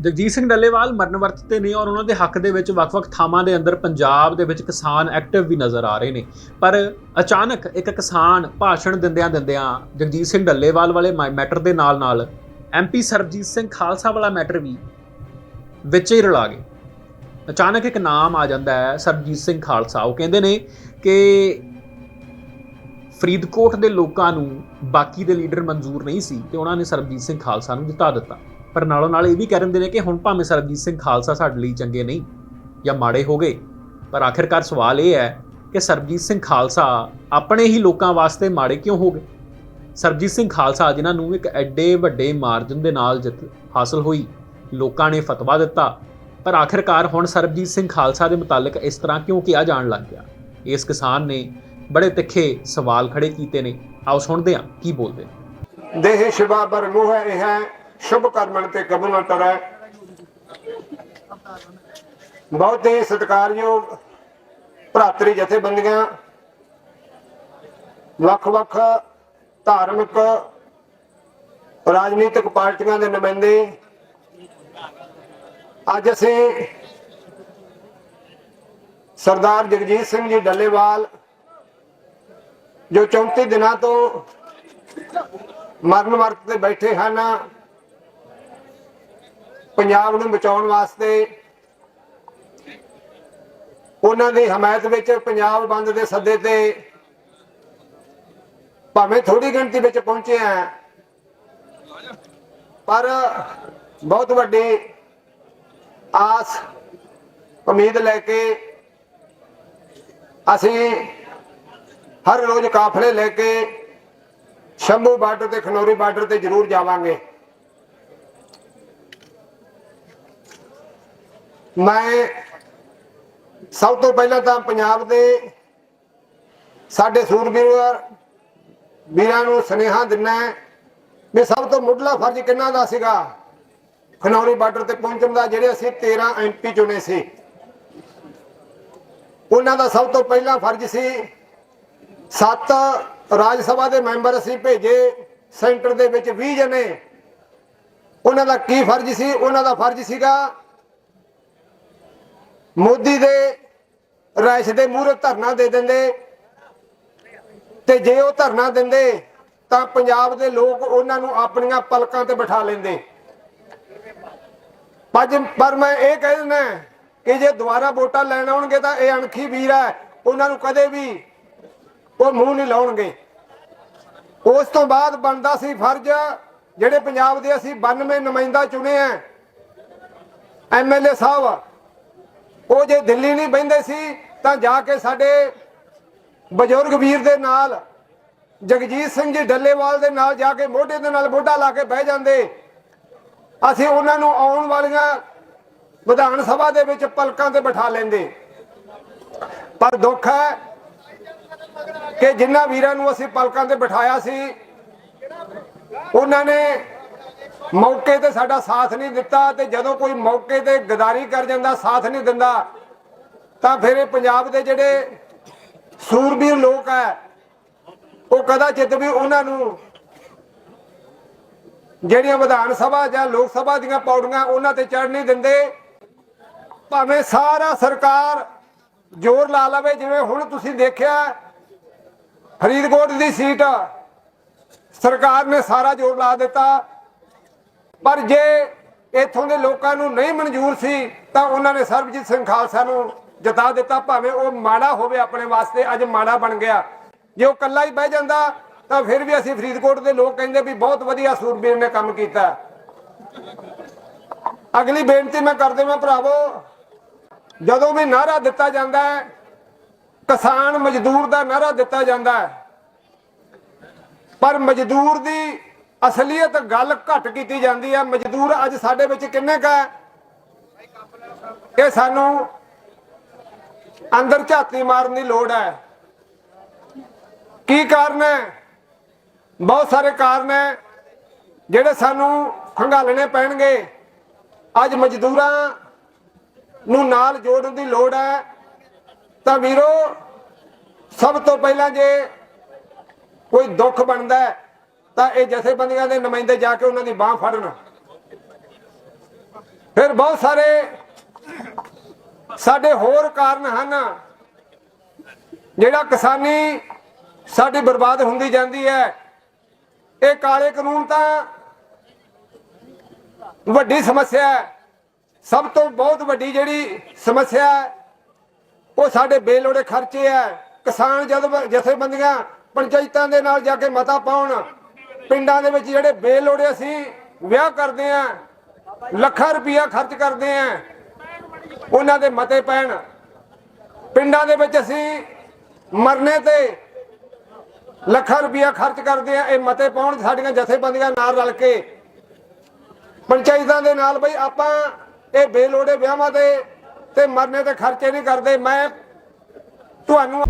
ਜਗਜੀਤ ਸਿੰਘ ਡੱਲੇਵਾਲ ਮਰਨ ਵਰਤ ਤੇ ਨੇ ਔਰ ਉਹਨਾਂ ਦੇ ਹੱਕ ਦੇ ਵਿੱਚ ਵੱਖ-ਵੱਖ ਥਾਵਾਂ ਦੇ ਅੰਦਰ ਪੰਜਾਬ ਦੇ ਵਿੱਚ ਕਿਸਾਨ ਐਕਟਿਵ ਵੀ ਨਜ਼ਰ ਆ ਰਹੇ ਨੇ। ਪਰ ਅਚਾਨਕ ਇੱਕ ਕਿਸਾਨ ਭਾਸ਼ਣ ਦਿੰਦਿਆਂ ਦਿੰਦਿਆਂ ਜਗਜੀਤ ਸਿੰਘ ਡੱਲੇਵਾਲ ਵਾਲੇ ਮੈ- ਮੈਟਰ ਦੇ ਨਾਲ-ਨਾਲ ਐਮਪੀ ਸਰਬਜੀਤ ਸਿੰਘ ਖਾਲਸਾ ਵਾਲਾ ਮੈਟਰ ਵੀ ਵਿੱਚ ਹੀ ਰਲਾ ਗਏ। ਅਚਾਨਕ ਇੱਕ ਨਾਮ ਆ ਜਾਂਦਾ ਹੈ, ਸਰਬਜੀਤ ਸਿੰਘ ਖਾਲਸਾ। ਉਹ ਕਹਿੰਦੇ ਨੇ ਕਿ ਫਰੀਦਕੋਟ ਦੇ ਲੋਕਾਂ ਨੂੰ ਬਾਕੀ ਦੇ ਲੀਡਰ ਮਨਜ਼ੂਰ ਨਹੀਂ ਸੀ ਤੇ ਉਹਨਾਂ ਨੇ ਸਰਬਜੀਤ ਸਿੰਘ ਖਾਲਸਾ ਨੂੰ ਜਿਤਾ ਦਿੱਤਾ। ਪਰ ਨਾਲੋਂ ਨਾਲ ਇਹ ਵੀ ਕਹਿ ਦਿੰਦੇ ਨੇ ਕਿ ਹੁਣ ਭਾਵੇਂ ਸਰਬਜੀਤ ਸਿੰਘ ਖਾਲਸਾ ਸਾਡੇ ਲਈ ਚੰਗੇ ਨਹੀਂ ਜਾਂ ਮਾੜੇ ਹੋ ਗਏ, ਪਰ ਆਖਿਰਕਾਰ ਸਵਾਲ ਇਹ ਹੈ ਕਿ ਸਰਬਜੀਤ ਸਿੰਘ ਖਾਲਸਾ ਆਪਣੇ ਹੀ ਲੋਕਾਂ ਵਾਸਤੇ ਮਾੜੇ ਕਿਉਂ ਹੋ ਗਏ? ਸਰਬਜੀਤ ਸਿੰਘ ਖਾਲਸਾ ਜਿਨ੍ਹਾਂ ਨੂੰ ਇੱਕ ਐਡੇ ਵੱਡੇ ਮਾਰਜਨ ਦੇ ਨਾਲ ਜਿੱਤ ਹਾਸਲ ਹੋਈ, ਲੋਕਾਂ ਨੇ ਫਤਵਾ ਦਿੱਤਾ, ਪਰ ਆਖਿਰਕਾਰ ਹੁਣ ਸਰਬਜੀਤ ਸਿੰਘ ਖਾਲਸਾ ਦੇ ਮੁਤਲਕ ਇਸ ਤਰ੍ਹਾਂ ਕਿਉਂ ਕਿਹਾ ਜਾਣ ਲੱਗ ਗਿਆ? ਇਸ ਕਿਸਾਨ ਨੇ ਬੜੇ ਤਿੱਖੇ ਸਵਾਲ ਖੜੇ ਕੀਤੇ ਨੇ। ਆਓ ਸੁਣਦੇ ਹਾਂ ਕੀ ਬੋਲਦੇ ਨੇ। ਦੇਹ ਸ਼ਿਵਾ ਬਰ ਹੈ ਸ਼ੁਭ ਕਰਮਨ ਤੇ ਕਬੂ ਨਾ ਬਹੁਤ ਹੀ ਸਤਿਕਾਰਯੋਗ ਭਰਾਤਰੀ ਜਥੇਬੰਦੀਆਂ ਵੱਖ-ਵੱਖ ਧਾਰਮਿਕ, ਰਾਜਨੀਤਿਕ ਪਾਰਟੀਆਂ ਦੇ ਨੁਮਾਇੰਦੇ। ਅੱਜ ਅਸੀਂ ਸਰਦਾਰ ਜਗਜੀਤ ਸਿੰਘ ਜੀ ਡੱਲੇਵਾਲ, ਜੋ 34 ਦਿਨਾਂ ਤੋਂ ਮਰਨ ਵਰਤ ਤੇ ਬੈਠੇ ਹਨ ਪੰਜਾਬ ਨੂੰ ਬਚਾਉਣ ਵਾਸਤੇ ਉਹਨਾਂ ਦੀ ਹਮਾਇਤ ਵਿੱਚ ਪੰਜਾਬ ਬੰਦ ਦੇ ਸੱਦੇ ਤੇ ਭਾਵੇਂ ਥੋੜੀ ਗਿਣਤੀ ਵਿੱਚ ਪਹੁੰਚੇ ਆ, ਪਰ ਬਹੁਤ ਵੱਡੀ ਆਸ, ਉਮੀਦ ਲੈ ਕੇ ਅਸੀਂ ਹਰ ਰੋਜ਼ ਕਾਫਲੇ ਲੈ ਕੇ ਸ਼ੰਭੂ ਬਾਰਡਰ ਤੇ ਖਨੌਰੀ ਬਾਰਡਰ ਤੇ ਜ਼ਰੂਰ ਜਾਵਾਂਗੇ। ਮੈਂ ਸਭ ਤੋਂ ਪਹਿਲਾਂ ਤਾਂ ਪੰਜਾਬ ਦੇ ਸਾਡੇ ਸੂਰਬੀਰ ਵੀਰਾਂ ਨੂੰ ਸੁਨੇਹਾ ਦਿੰਨਾ ਵੀ ਸਭ ਤੋਂ ਮੁੱਢਲਾ ਫਰਜ਼ ਕਿੰਨਾ ਦਾ ਸੀਗਾ? ਖਨੌਰੀ ਬਾਰਡਰ ਤੇ ਪਹੁੰਚਣ ਦਾ, ਜਿਹੜੇ ਅਸੀਂ 13 ਐਮਪੀ ਚੁਣੇ ਸੀ। ਉਹਨਾਂ ਦਾ ਸਭ ਤੋਂ ਪਹਿਲਾ ਫਰਜ਼ ਸੀ ਸੱਤ ਰਾਜ ਸਭਾ ਦੇ ਮੈਂਬਰ ਅਸੀਂ ਭੇਜੇ, ਸੈਂਟਰ ਦੇ ਵਿੱਚ 20 ਜਣੇ। ਉਹਨਾਂ ਦਾ ਕੀ ਫਰਜ਼ ਸੀ? ਉਹਨਾਂ ਦਾ ਫਰਜ਼ ਸੀਗਾ ਮੋਦੀ ਦੇ ਰਾਇਸ਼ ਦੇ ਮੂਹਰੇ ਧਰਨਾ ਦੇ ਦਿੰਦੇ ਤੇ ਜੇ ਉਹ ਧਰਨਾ ਦਿੰਦੇ ਤਾਂ ਪੰਜਾਬ ਦੇ ਲੋਕ ਉਹਨਾਂ ਨੂੰ ਆਪਣੀਆਂ ਪਲਕਾਂ ਤੇ ਬਿਠਾ ਲੈਂਦੇ। ਪਰ ਪਰ ਮੈਂ ਇਹ ਕਹਿ ਦਿੰਦਾ ਕਿ ਜੇ ਦੁਬਾਰਾ ਵੋਟਾਂ ਲੈਣ ਆਉਣਗੇ ਤਾਂ ਇਹ ਅਣਖੀ ਵੀਰ ਹੈ, ਉਹਨਾਂ ਨੂੰ ਕਦੇ ਵੀ ਉਹ ਮੂੰਹ ਨਹੀਂ ਲਾਉਣਗੇ। ਉਸ ਤੋਂ ਬਾਅਦ ਬਣਦਾ ਸੀ ਫਰਜ਼, ਜਿਹੜੇ ਪੰਜਾਬ ਦੇ ਅਸੀਂ 92 ਨੁਮਾਇੰਦਾ ਚੁਣੇ ਆ ਐਮਐਲਏ ਸਾਹਿਬ ਉਹ ਜੇ ਦਿੱਲੀ ਨਹੀਂ ਬੈੰਦੇ ਸੀ, ਤਾਂ ਜਾ ਕੇ ਸਾਡੇ ਬਜ਼ੁਰਗ ਵੀਰ ਦੇ ਨਾਲ, ਜਗਜੀਤ ਸਿੰਘ ਜੀ ਡੱਲੇਵਾਲ ਦੇ ਨਾਲ ਜਾ ਕੇ ਮੋਢੇ ਦੇ ਨਾਲ ਮੋਢਾ ਲਾ ਕੇ ਬਹਿ ਜਾਂਦੇ। ਅਸੀਂ ਉਹਨਾਂ ਨੂੰ ਆਉਣ ਵਾਲੀਆਂ ਵਿਧਾਨ ਸਭਾ ਦੇ ਵਿੱਚ ਪਲਕਾਂ ਤੇ ਬਿਠਾ ਲੈਂਦੇ। ਪਰ ਦੁੱਖ ਹੈ ਕਿ ਜਿਨ੍ਹਾਂ ਵੀਰਾਂ ਨੂੰ ਅਸੀਂ ਪਲਕਾਂ ਤੇ ਬਿਠਾਇਆ ਸੀ, ਉਹਨਾਂ ਨੇ ਮੌਕੇ ਤੇ ਸਾਡਾ ਸਾਥ ਨਹੀਂ ਦਿੱਤਾ ਤੇ ਜਦੋਂ ਕੋਈ ਮੌਕੇ ਤੇ ਗਦਾਰੀ ਕਰ ਜਾਂਦਾ, ਸਾਥ ਨਹੀਂ ਦਿੰਦਾ, ਤਾਂ ਫਿਰ ਇਹ ਪੰਜਾਬ ਦੇ ਜਿਹੜੇ ਸੂਰਬੀਰ ਲੋਕ ਹੈ, ਉਹ ਕਦਾਚਿਤ ਵੀ ਉਹਨਾਂ ਨੂੰ ਜਿਹੜੀਆਂ ਵਿਧਾਨ ਸਭਾ ਜਾਂ ਲੋਕ ਸਭਾ ਦੀਆਂ ਪੌੜੀਆਂ ਉਹਨਾਂ ਤੇ ਚੜ ਨਹੀਂ ਦਿੰਦੇ, ਭਾਵੇਂ ਸਾਰਾ ਸਰਕਾਰ ਜ਼ੋਰ ਲਾ ਲਵੇ, ਜਿਵੇਂ ਹੁਣ ਤੁਸੀਂ ਦੇਖਿਆ, ਫਰੀਦਕੋਟ ਦੀ ਸੀਟ ਸਰਕਾਰ ਨੇ ਸਾਰਾ ਜ਼ੋਰ ਲਾ ਦਿੱਤਾ। ਪਰ ਜੇ ਇੱਥੋਂ ਦੇ ਲੋਕਾਂ ਨੂੰ ਨਹੀਂ ਮਨਜ਼ੂਰ ਸੀ, ਤਾਂ ਉਹਨਾਂ ਨੇ ਸਰਬਜੀਤ ਸਿੰਘ ਖਾਲਸਾ ਨੂੰ ਜਿਤਾ ਦਿੱਤਾ। ਭਾਵੇਂ ਉਹ ਮਾੜਾ ਹੋਵੇ ਆਪਣੇ ਵਾਸਤੇ, ਅੱਜ ਮਾੜਾ ਬਣ ਗਿਆ। ਜੇ ਉਹ ਕੱਲਾ ਹੀ ਬਹਿ ਜਾਂਦਾ, ਤਾਂ ਫਿਰ ਵੀ ਅਸੀਂ ਫਰੀਦਕੋਟ ਦੇ ਲੋਕ ਕਹਿੰਦੇ ਵੀ ਬਹੁਤ ਵਧੀਆ ਸੂਰਬੀਰ ਨੇ ਕੰਮ ਕੀਤਾ। ਅਗਲੀ ਬੇਨਤੀ ਮੈਂ ਕਰਦੇ ਮੈਂ ਭਰਾਵੋ, ਜਦੋਂ ਵੀ ਨਾਰਾ ਦਿੱਤਾ ਜਾਂਦਾ ਹੈ, ਕਿਸਾਨ ਮਜ਼ਦੂਰ ਦਾ ਨਾਰਾ ਦਿੱਤਾ ਜਾਂਦਾ ਹੈ। ਪਰ ਮਜ਼ਦੂਰ ਦੀ ਅਸਲੀਅਤ ਗੱਲ ਘੱਟ ਕੀਤੀ ਜਾਂਦੀ ਹੈ ਮਜ਼ਦੂਰ ਅੱਜ ਸਾਡੇ ਵਿੱਚ ਕਿੰਨੇ ਕਾ ਇਹ ਸਾਨੂੰ ਅੰਦਰ ਝਾਤੀ ਮਾਰਨ ਦੀ ਲੋੜ ਹੈ ਕੀ ਕਾਰਨ ਹੈ? ਬਹੁਤ ਸਾਰੇ ਕਾਰਨ ਹੈ, ਜਿਹੜੇ ਸਾਨੂੰ ਖੰਗਾਲਣੇ ਪੈਣਗੇ। ਅੱਜ ਮਜ਼ਦੂਰਾਂ ਨੂੰ ਨਾਲ ਜੋੜਨ ਦੀ ਲੋੜ ਹੈ। ਤਾਂ ਵੀਰੋ, ਸਭ ਤੋਂ ਪਹਿਲਾਂ ਜੇ ਕੋਈ ਦੁੱਖ ਬਣਦਾ ਹੈ ਤਾਂ ਇਹ ਜਥੇਬੰਦੀਆਂ ਦੇ ਨੁਮਾਇੰਦੇ ਜਾ ਕੇ ਉਹਨਾਂ ਦੀ ਬਾਹ ਫੜਨ। ਫਿਰ ਬਹੁਤ ਸਾਰੇ ਸਾਡੇ ਹੋਰ ਕਾਰਨ ਹਨ, ਜਿਹੜਾ ਕਿਸਾਨੀ ਸਾਡੀ ਬਰਬਾਦ ਹੁੰਦੀ ਜਾਂਦੀ ਹੈ। ਇਹ ਕਾਲੇ ਕਾਨੂੰਨ ਤਾਂ ਵੱਡੀ ਸਮੱਸਿਆ ਹੈ। ਸਭ ਤੋਂ ਬਹੁਤ ਵੱਡੀ ਜਿਹੜੀ ਸਮੱਸਿਆ ਹੈ, ਉਹ ਸਾਡੇ ਬੇਲੋੜੇ ਖਰਚੇ ਹੈ। ਕਿਸਾਨ ਜਦ ਜਥੇਬੰਦੀਆਂ ਪੰਚਾਇਤਾਂ ਦੇ ਨਾਲ ਜਾ ਕੇ ਮਤਾ ਪਾਉਣ ਪਿੰਡਾਂ ਦੇ ਵਿੱਚ ਜਿਹੜੇ ਬੇਲੋੜੇ ਅਸੀਂ ਵਿਆਹ ਕਰਦੇ ਆ ਲੱਖਾਂ ਰੁਪਇਆ ਖਰਚ ਕਰਦੇ ਆ ਉਹਨਾਂ ਦੇ ਮਤੇ ਪੈਣ। ਪਿੰਡਾਂ ਦੇ ਵਿੱਚ ਅਸੀਂ ਮਰਨੇ ਤੇ ਲੱਖਾਂ ਰੁਪਇਆ ਖਰਚ ਕਰਦੇ ਆ ਇਹ ਮਤੇ ਪਾਉਣ ਸਾਡੀਆਂ ਜਥੇਬੰਦੀਆਂ ਨਾਲ ਰਲ ਕੇ। ਪੰਚਾਇਤਾਂ ਦੇ ਨਾਲ ਬਈ ਆਪਾਂ ਇਹ ਬੇਲੋੜੇ ਵਿਆਹਾਂ ਤੇ ਤੇ ਮਰਨੇ ਤੇ ਖਰਚੇ ਨਹੀਂ ਕਰਦੇ, ਮੈਂ ਤੁਹਾਨੂੰ